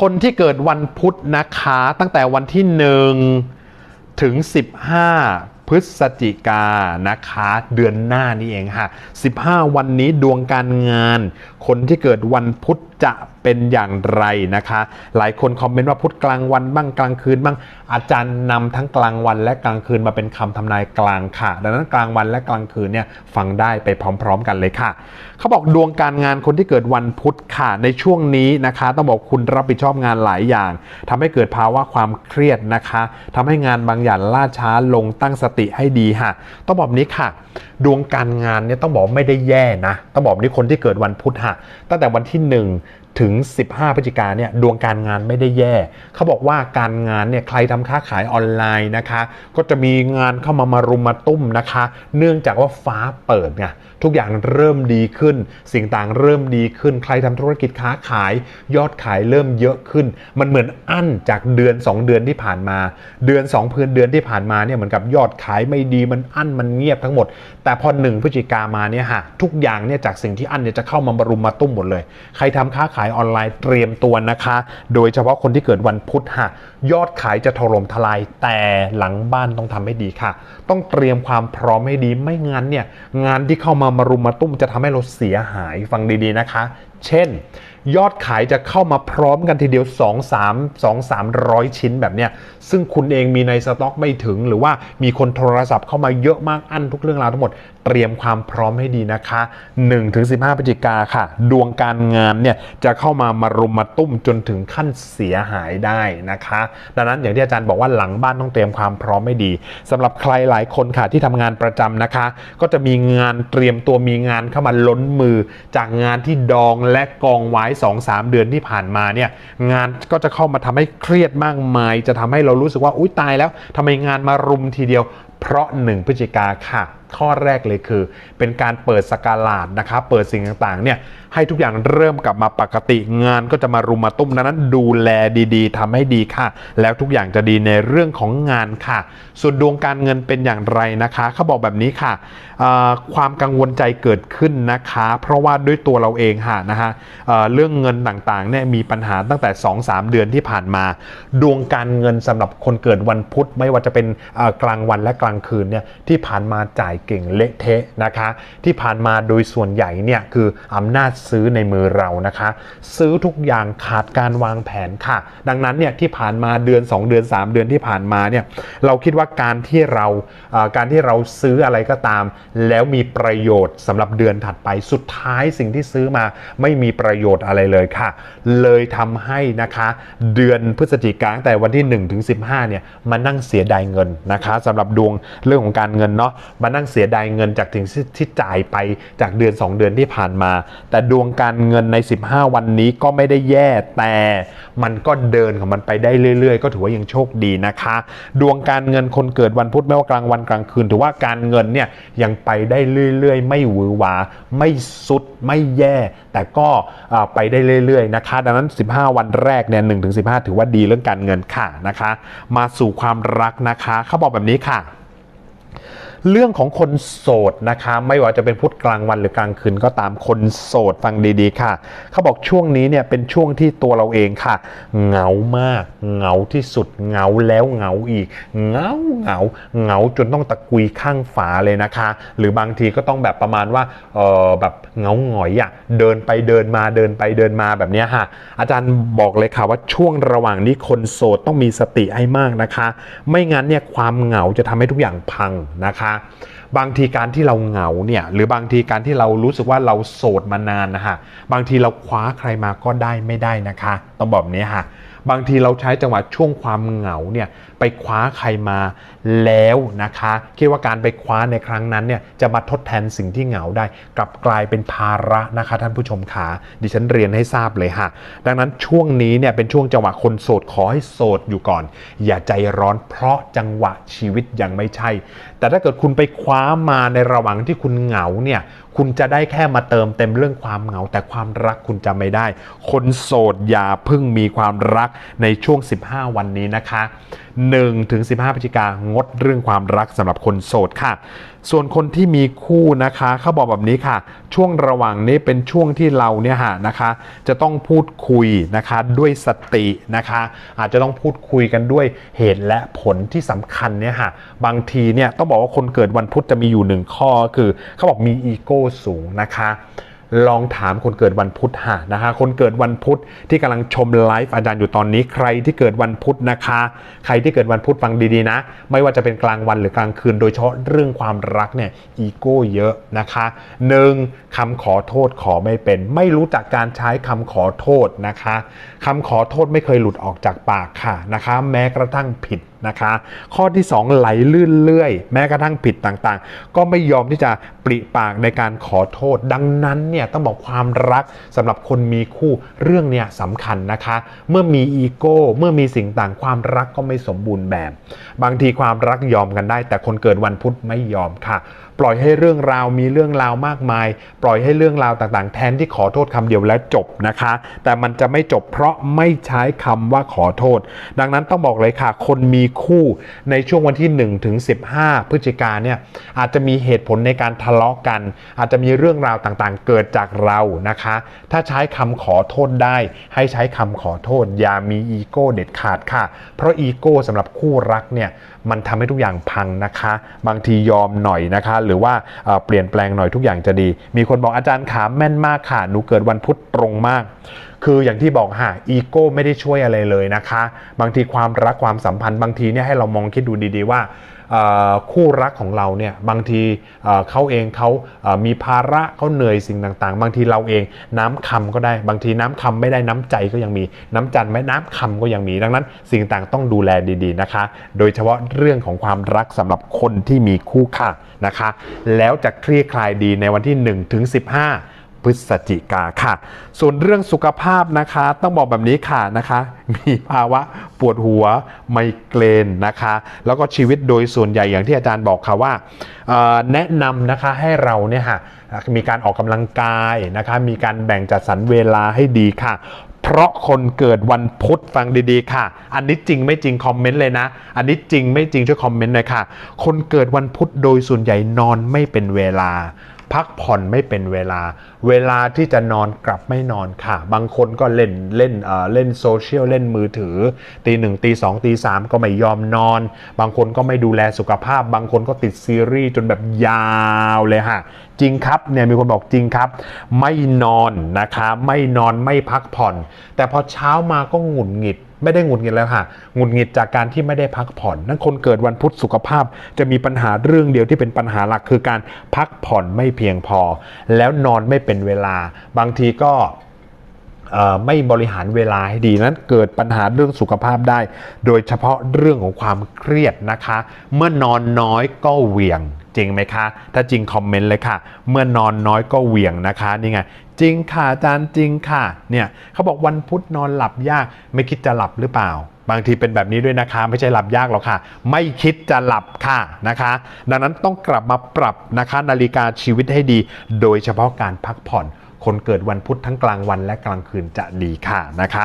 คนที่เกิดวันพุธนะคะ ตั้งแต่วันที่1ถึง 15 พฤศจิกานะคะ เดือนหน้านี่เองค่ะ 15 วันนี้ดวงการงานคนที่เกิดวันพุธจะเป็นอย่างไรนะคะ หลายคนคอมเมนต์ว่าพุธกลางวันบ้างกลางคืนบ้างอาจารย์นำทั้งกลางวันและกลางคืนมาเป็นคำทำนายกลางค่ะ ดังนั้นกลางวันและกลางคืนเนี่ยฟังได้ไปพร้อม ๆ กันเลยค่ะ เขาบอกดวงการงานคนที่เกิดวันพุธค่ะในช่วงนี้นะคะ ต้องบอกคุณรับผิดชอบงานหลายอย่างทำให้เกิดภาวะความเครียดนะคะทำให้งานบางอย่างล่าช้าลงตั้งสติให้ดีค่ะต้องบอกนี้ค่ะ ดวงการงานเนี่ยต้องบอกไม่ได้แย่นะต้องบอกนี่คนที่เกิดวันพุธค่ะตั้งแต่วันที่ 1 ถึง 15 พฤศจิกาเนี่ยดวงการงานไม่ได้แย่ เขาบอกว่าการงานเนี่ยใครทำค้าขายออนไลน์นะคะ ก็จะมีงานเข้ามามารุมมาตุ้มนะคะ เนื่องจากว่าฟ้าเปิดไงทุกอย่างเริ่มดีขึ้น สิ่งต่างเริ่มดีขึ้น ใครทำธุรกิจค้าขาย ยอดขายเริ่มเยอะขึ้น มันเหมือนอั้นจากเดือน 2 เดือนที่ผ่านมา เดือน2เพื่อนเดือนที่ผ่านมาเนี่ยเหมือนกับยอดขายไม่ดีมันอั้นมันเงียบทั้งหมด แต่พอหนึ่งพฤศจิกามาเนี่ยฮะทุกอย่างเนี่ยจากสิ่งที่อั้นเนี่ยจะเข้ามาบรุมมาตุ้มหมดเลย ใครทำค้าขายออนไลน์เตรียมตัวนะคะ โดยเฉพาะคนที่เกิดวันพุธฮะยอดขายจะถล่มทลายแต่หลังบ้านต้องทำให้ดีค่ะ ต้องเตรียมความพร้อมให้ดีไม่งั้นเนี่ยงานที่เข้ามามารุมมาตุ้มจะทำให้เราเสียหายฟังดีๆนะคะ เช่น ยอดขายจะเข้ามาพร้อมกันทีเดียว 2 3 2 300 ชิ้นแบบเนี้ยซึ่งคุณเองมีในสต็อกไม่ถึง หรือว่ามีคนโทรศัพท์เข้ามาเยอะมากอันทุกเรื่องราวทั้งหมดเตรียมความพร้อมให้ดีนะคะ 1-15พฤศจิกาค่ะ ดวงการงานเนี่ยจะเข้ามามารุมมาตุ้มจนถึงขั้นเสียหายได้นะคะ ดังนั้นอย่างที่อาจารย์บอกว่าหลังบ้านต้องเตรียมความพร้อมให้ดีสำหรับใครหลายคนค่ะที่ทำงานประจำนะคะ ก็จะมีงานเตรียมตัวมีงานเข้ามาล้นมือจากงานที่ดองและกองไว้2-3 เดือนที่ผ่านมาเนี่ยงานก็จะเข้ามาทำให้เครียดมากมาย จะทำให้เรารู้สึกว่าอุ้ยตายแล้วทำไมงานมารุมทีเดียว เพราะ 1พฤศจิกาค่ะข้อแรกเลยคือ เป็นการเปิดสกาลาดนะคะเปิดสิ่งต่างๆเนี่ยให้ทุกอย่างเริ่มกลับมาปกติงานก็จะมารุมมาตุ้มนั้นดูแลดีๆทำให้ดีค่ะ แล้วทุกอย่างจะดีในเรื่องของงานค่ะ ส่วนดวงการเงินเป็นอย่างไรนะคะเขาบอกแบบนี้ค่ะ ความกังวลใจเกิดขึ้นนะคะ เพราะว่าด้วยตัวเราเองค่ะนะฮะเเรื่องเงินต่างๆเนี่ยมีปัญหาตั้งแต่ 2-3 เดือนที่ผ่านมา ดวงการเงินสำหรับคนเกิดวันพุธไม่ว่าจะเป็นกลางวันและกลางคืนเนี่ยที่ผ่านมาจ่ายก่งเละเทะนะคะ ที่ผ่านมาโดยส่วนใหญ่เนี่ยคืออำนาจซื้อในมือเรานะคะ ซื้อทุกอย่างขาดการวางแผนค่ะ ดังนั้นเนี่ยที่ผ่านมาเดือน 2 เดือน 3 เดือนที่ผ่านมาเนี่ยเราคิดว่าการที่เราการที่เราซื้ออะไรก็ตาม แล้วมีประโยชน์สำหรับเดือนถัดไปสุดท้ายสิ่งที่ซื้อมาไม่มีประโยชน์อะไรเลยค่ะ เลยทำให้นะคะเดือนพฤศจิกาตั้งแต่วันที่1ถึง15เนี่ยมานั่งเสียดายเงินนะคะสำหรับดวงเรื่องของการเงินเนาะมานั่งเสียดายเงินจากถึงที่จ่ายไปจากเดือน 2 เดือนที่ผ่านมา แต่ดวงการเงินใน 15 วันนี้ก็ไม่ได้แย่แต่มันก็เดินของมันไปได้เรื่อย ๆ ก็ถือว่ายังโชคดีนะคะ ดวงการเงินคนเกิดวันพุธไม่ว่ากลางวันกลางคืนถือว่าการเงินเนี่ยยังไปได้เรื่อยๆ ไม่หวือหวาไม่สุดไม่แย่ แต่ก็ไปได้เรื่อยๆนะคะ ดังนั้น 15 วันแรกเนี่ย1ถึง15ถือว่าดีเรื่องการเงินค่ะนะคะ มาสู่ความรักนะคะเขาบอกแบบนี้ค่ะ เรื่องของคนโสดนะคะไม่ว่าจะเป็นพุธกลางวันหรือกลางคืนก็ตามคนโสดฟังดีๆค่ะ เขาบอกช่วงนี้เนี่ยเป็นช่วงที่ตัวเราเองค่ะเหงามากเหงาที่สุดเหงาแล้วเหงาอีกเหงาเหงาเหงาจนต้องตะกุยข้างฝาเลยนะคะ หรือบางทีก็ต้องแบบประมาณว่าเออแบบเหงาหงอยอะ่ะเดินไปเดินมาเดินไปเดินมาแบบนี้ค่ะ อาจารย์บอกเลยค่ะว่าช่วงระหว่างนี้คนโสดต้องมีสติให้มากนะคะ ไม่งั้นเนี่ยความเหงาจะทำให้ทุกอย่างพังนะคะ啊 บางทีการที่เราเหงาเนี่ยหรือบางทีการที่เรารู้สึกว่าเราโสดมานานนะฮะบางทีเราคว้าใครมาก็ได้ไม่ได้นะคะ ต้องบอกนี้ค่ะบางทีเราใช้จังหวะช่วงความเหงาเนี่ยไปคว้าใครมาแล้วนะคะ คิดว่าการไปคว้าในครั้งนั้นเนี่ยจะมาทดแทนสิ่งที่เหงาได้ กลับกลายเป็นภาระนะคะ ท่านผู้ชมขาดิฉันเรียนให้ทราบเลยค่ะ ดังนั้นช่วงนี้เนี่ยเป็นช่วงจังหวะคนโสดขอให้โสดอยู่ก่อน อย่าใจร้อนเพราะจังหวะชีวิตยังไม่ใช่ แต่ถ้าเกิดคุณไปคว้ามาในระหว่างที่คุณเหงาเนี่ย คุณจะได้แค่มาเติมเต็มเรื่องความเหงา แต่ความรักคุณจะไม่ได้ คนโสดอย่าพิ่งมีความรักในช่วง 15 วันนี้นะคะ1ถึง15พฤศจิกางดเรื่องความรักสำหรับคนโสดค่ะ ส่วนคนที่มีคู่นะคะเขาบอกแบบนี้ค่ะ ช่วงระหว่างนี้เป็นช่วงที่เราเนี่ยฮะนะคะ จะต้องพูดคุยนะคะด้วยสตินะคะ อาจจะต้องพูดคุยกันด้วยเหตุและผลที่สำคัญเนี่ยฮะบางทีเนี่ยต้องบอกว่าคนเกิดวันพุธจะมีอยู่หนึ่งข้อคือเขาบอกมีอีโก้สูงนะคะ ลองถามคนเกิดวันพุธหานะคะ คนเกิดวันพุธที่กำลังชมไลฟ์อาจารย์อยู่ตอนนี้ ใครที่เกิดวันพุธนะคะ ใครที่เกิดวันพุธฟังดีๆนะ ไม่ว่าจะเป็นกลางวันหรือกลางคืน โดยเฉพาะเรื่องความรักเนี่ยอีโก้เยอะนะคะหนึ่งคำขอโทษขอไม่เป็น ไม่รู้จักการใช้คำขอโทษนะคะคำขอโทษไม่เคยหลุดออกจากปากค่ะนะคะ แม้กระทั่งผิดนะคะ ข้อที่ 2 ไหลลื่นเลื่อย แม้กระทั่งผิดต่างๆ ก็ไม่ยอมที่จะปริปากในการขอโทษ ดังนั้นเนี่ยต้องบอกความรักสำหรับคนมีคู่เรื่องเนี่ยสำคัญนะคะ เมื่อมีอีโก้เมื่อมีสิ่งต่างความรักก็ไม่สมบูรณ์แบบ บางทีความรักยอมกันได้ แต่คนเกิดวันพุธไม่ยอมค่ะ ปล่อยให้เรื่องราวมีเรื่องราวมากมาย ปล่อยให้เรื่องราวต่างๆ แทนที่ขอโทษคำเดียวแล้วจบนะคะ แต่มันจะไม่จบเพราะไม่ใช้คำว่าขอโทษ ดังนั้นต้องบอกเลยค่ะ คนมีคู่ในช่วงวันที่ 1 ถึง 15 พฤศจิกาเนี่ยอาจจะมีเหตุผลในการทะเลาะกัน อาจจะมีเรื่องราวต่างๆ เกิดจากเรานะคะ ถ้าใช้คำขอโทษได้ ให้ใช้คำขอโทษอย่ามีอีโก้เด็ดขาดค่ะ เพราะอีโก้สำหรับคู่รักเนี่ยมันทำให้ทุกอย่างพังนะคะ บางทียอมหน่อยนะคะ หรือว่าเปลี่ยนแปลงหน่อยทุกอย่างจะดี มีคนบอกอาจารย์ขาแม่นมากค่ะหนูเกิดวันพุธตรงมาก คืออย่างที่บอกฮะอีโก้ไม่ได้ช่วยอะไรเลยนะคะ บางทีความรักความสัมพันธ์บางทีเนี่ยให้เรามองคิดดูดี ๆ ว่า คู่รักของเราเนี่ยบางทีเขาเองเขามีภาระเขาเหนื่อยสิ่งต่างๆ บางทีเราเองน้ำคำก็ได้บางทีน้ำคำไม่ได้น้ำใจก็ยังมีน้ำจันไม่น้ำคำก็ยังมี ดังนั้นสิ่งต่างต้องดูแลดีๆนะคะ โดยเฉพาะเรื่องของความรักสำหรับคนที่มีคู่ค่ะนะคะ แล้วจะคลี่คลายดีในวันที่1ถึง15 พฤศจิกาค่ะ ส่วนเรื่องสุขภาพนะคะ ต้องบอกแบบนี้ค่ะนะคะ มีภาวะปวดหัวไมเกรนนะคะ แล้วก็ชีวิตโดยส่วนใหญ่อย่างที่อาจารย์บอกค่ะว่าแนะนำนะคะให้เราเนี่ยค่ะมีการออกกำลังกายนะคะ มีการแบ่งจัดสรรเวลาให้ดีค่ะเพราะคนเกิดวันพุธฟังดีๆค่ะ อันนี้จริงไม่จริงคอมเมนต์เลยนะ อันนี้จริงไม่จริงช่วยคอมเมนต์หน่อยค่ะ คนเกิดวันพุธโดยส่วนใหญ่นอนไม่เป็นเวลา พักผ่อนไม่เป็นเวลา เวลาที่จะนอนกลับไม่นอนค่ะ บางคนก็เล่นเล่นเอ่อเล่นโซเชียลเล่นมือถือตีหนึ่งตีสองตีสามก็ไม่ยอมนอน บางคนก็ไม่ดูแลสุขภาพ บางคนก็ติดซีรีส์จนแบบยาวเลยค่ะ จริงครับเนี่ยมีคนบอกจริงครับ ไม่นอนนะคะไม่นอนไม่พักผ่อน แต่พอเช้ามาก็หงุดหงิดไม่ได้หงุดหงิดแล้วค่ะหงุดหงิดจากการที่ไม่ได้พักผ่อน นั่นคนเกิดวันพุธสุขภาพ จะมีปัญหาเรื่องเดียวที่เป็นปัญหาหลักคือการพักผ่อนไม่เพียงพอ แล้วนอนไม่เป็นเวลา บางทีก็ไม่บริหารเวลาให้ดีนั้นเกิดปัญหาเรื่องสุขภาพได้ โดยเฉพาะเรื่องของความเครียดนะคะ เมื่อนอนน้อยก็เหวี่ยง จริงไหมคะ ถ้าจริงคอมเมนต์เลยค่ะ เมื่อนอนน้อยก็เหวี่ยงนะคะนี่ไงจริงค่ะอาจารย์จริงค่ะเนี่ยเขาบอกวันพุธนอนหลับยาก ไม่คิดจะหลับหรือเปล่า บางทีเป็นแบบนี้ด้วยนะคะ ไม่ใช่หลับยากหรอกค่ะ ไม่คิดจะหลับค่ะนะคะ ดังนั้นต้องกลับมาปรับนะคะนาฬิกาชีวิตให้ดี โดยเฉพาะการพักผ่อนคนเกิดวันพุธทั้งกลางวันและกลางคืนจะดีค่ะนะคะ